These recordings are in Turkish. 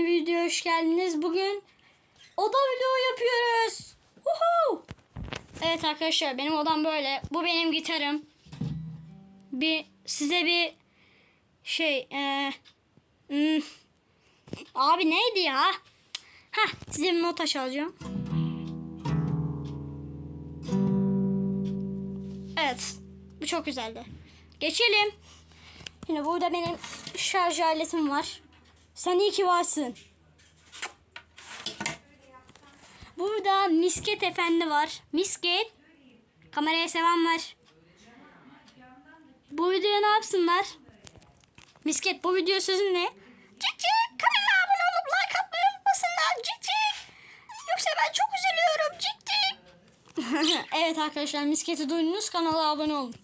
Videoya hoş geldiniz. Bugün oda vlogu yapıyoruz. Uhu! Evet arkadaşlar benim odam böyle. Bu benim gitarım. Bir size bir şey eee, hmm, abi neydi ya? Ha size bir nota çalacağım. Evet. Bu çok güzeldi. Geçelim. Yine burada benim şarj aletim var. Sen iyi ki varsın. Burada Misket Efendi var. Misket. Kameraya seven var. Bu videoya ne yapsınlar? Misket bu video sözün ne? Cik kanala abone olup like atmayı unutmasınlar. Cik. Yoksa ben çok üzülüyorum. Cik. evet arkadaşlar Misket'i duydunuz kanala abone olun.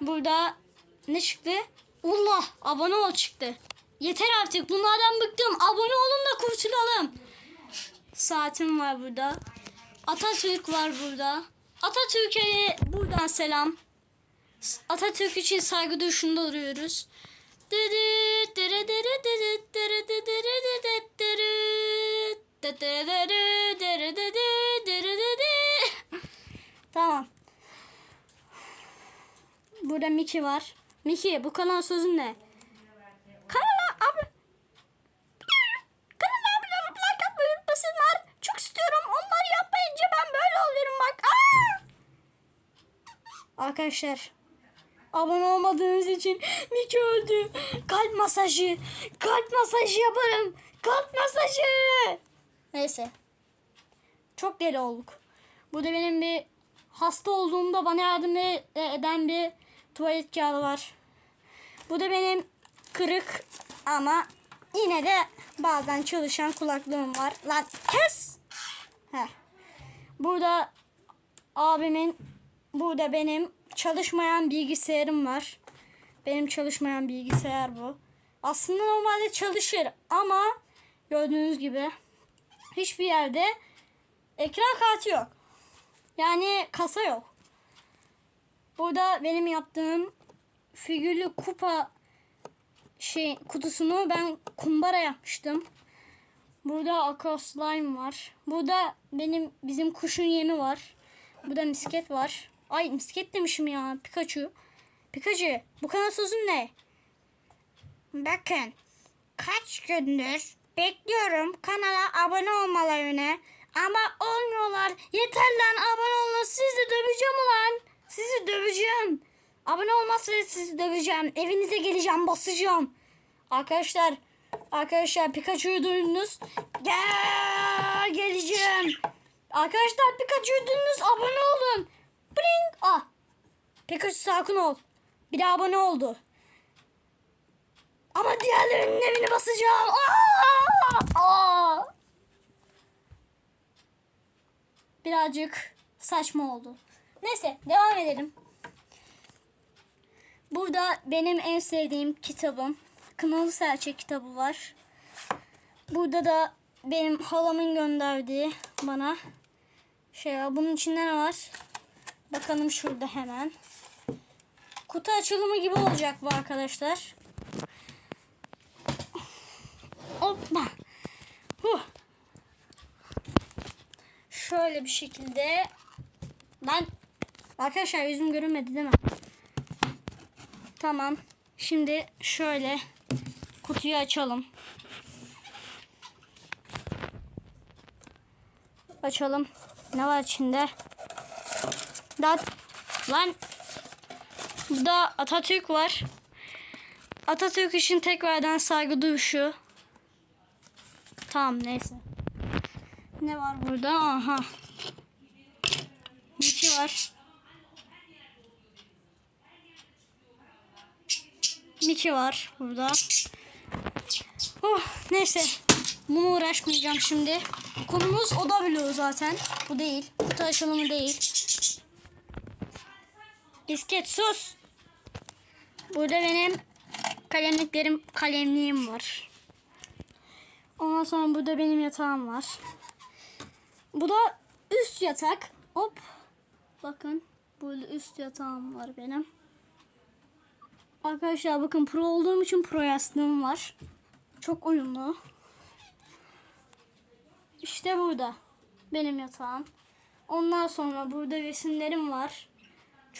Burada ne çıktı? Allah abone ol çıktı. Yeter artık bunlardan bıktım. Abone olun da kurtulalım. Saatim var burada. Atatürk var burada. Atatürk'e buradan selam. Atatürk için saygı duruşunda duruyoruz. Tamam. Burada Miki var. Miki bu kanal sözün ne? Kanala abone... Kanala abone olup like atmayı unutmasınlar. Çok istiyorum. Onları yapmayınca ben böyle oluyorum bak. Aa! Arkadaşlar abone olmadığınız için Miki öldü. Kalp masajı. Kalp masajı yaparım. Kalp masajı. Neyse. Çok deli olduk. Burada benim bir hasta olduğumda bana yardım e- eden bir tuvalet kağıdı var. Bu da benim kırık ama yine de bazen çalışan kulaklığım var. Lan kes! Heh. Burada abimin, burada benim çalışmayan bilgisayarım var. Benim çalışmayan bilgisayar bu. Aslında normalde çalışır ama gördüğünüz gibi hiçbir yerde ekran kartı yok. Yani kasa yok. Burada benim yaptığım figürlü kupa şey kutusunu ben kumbara yapmıştım. Burada aqua slime var. Burada benim bizim kuşun yemi var. Burada misket var. Ay misket demişim ya. Pikachu. Pikachu bu kanal sözün ne? Bakın kaç gündür bekliyorum kanala abone olmalarını ama olmuyorlar. Yeter lan abone olun. Sizi döveceğim ulan. Sizi döveceğim. Abone olmazsanız sizi döveceğim. Evinize geleceğim basacağım. Arkadaşlar arkadaşlar Pikachu'yu duydunuz. Gel geleceğim. Arkadaşlar Pikachu'yu duydunuz abone olun. Bling. Ah. Pikachu sakin ol. Bir de abone oldu. Ama diğerlerinin evini basacağım. Aa! Aa! Birazcık saçma oldu. Neyse devam edelim. Burada benim en sevdiğim kitabım. Kınalı Serçe kitabı var. Burada da benim halamın gönderdiği bana şey var. Bunun içinde ne var? Bakalım şurada hemen. Kutu açılımı gibi olacak bu arkadaşlar. Hoppa. Huh. Şöyle bir şekilde ben arkadaşlar yüzüm görünmedi değil mi? Tamam. Şimdi şöyle kutuyu açalım. Açalım. Ne var içinde? Da lan burada Atatürk var. Atatürk için tekrardan saygı duyuşu. Tamam neyse. Ne var burada? Aha. Miki var. Miki var burada. Oh, neyse. Bunu uğraşmayacağım şimdi. Konumuz oda bloğu zaten. Bu değil. Kutu açılımı değil. İsket sus. Burada benim kalemliklerim, kalemliğim var. Ondan sonra burada benim yatağım var. Bu da üst yatak. Hop. Bakın. Burada üst yatağım var benim. Arkadaşlar bakın pro olduğum için pro yastığım var. Çok uyumlu. İşte burada. Benim yatağım. Ondan sonra burada resimlerim var.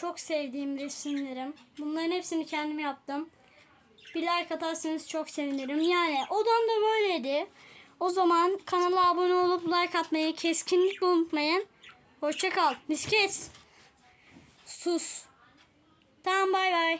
Çok sevdiğim resimlerim. Bunların hepsini kendim yaptım. Bir like atarsanız çok sevinirim. Yani odam da böyleydi. O zaman kanala abone olup like atmayı kesinlikle unutmayın. Hoşça kal. Misket. Sus. Tamam bay bay.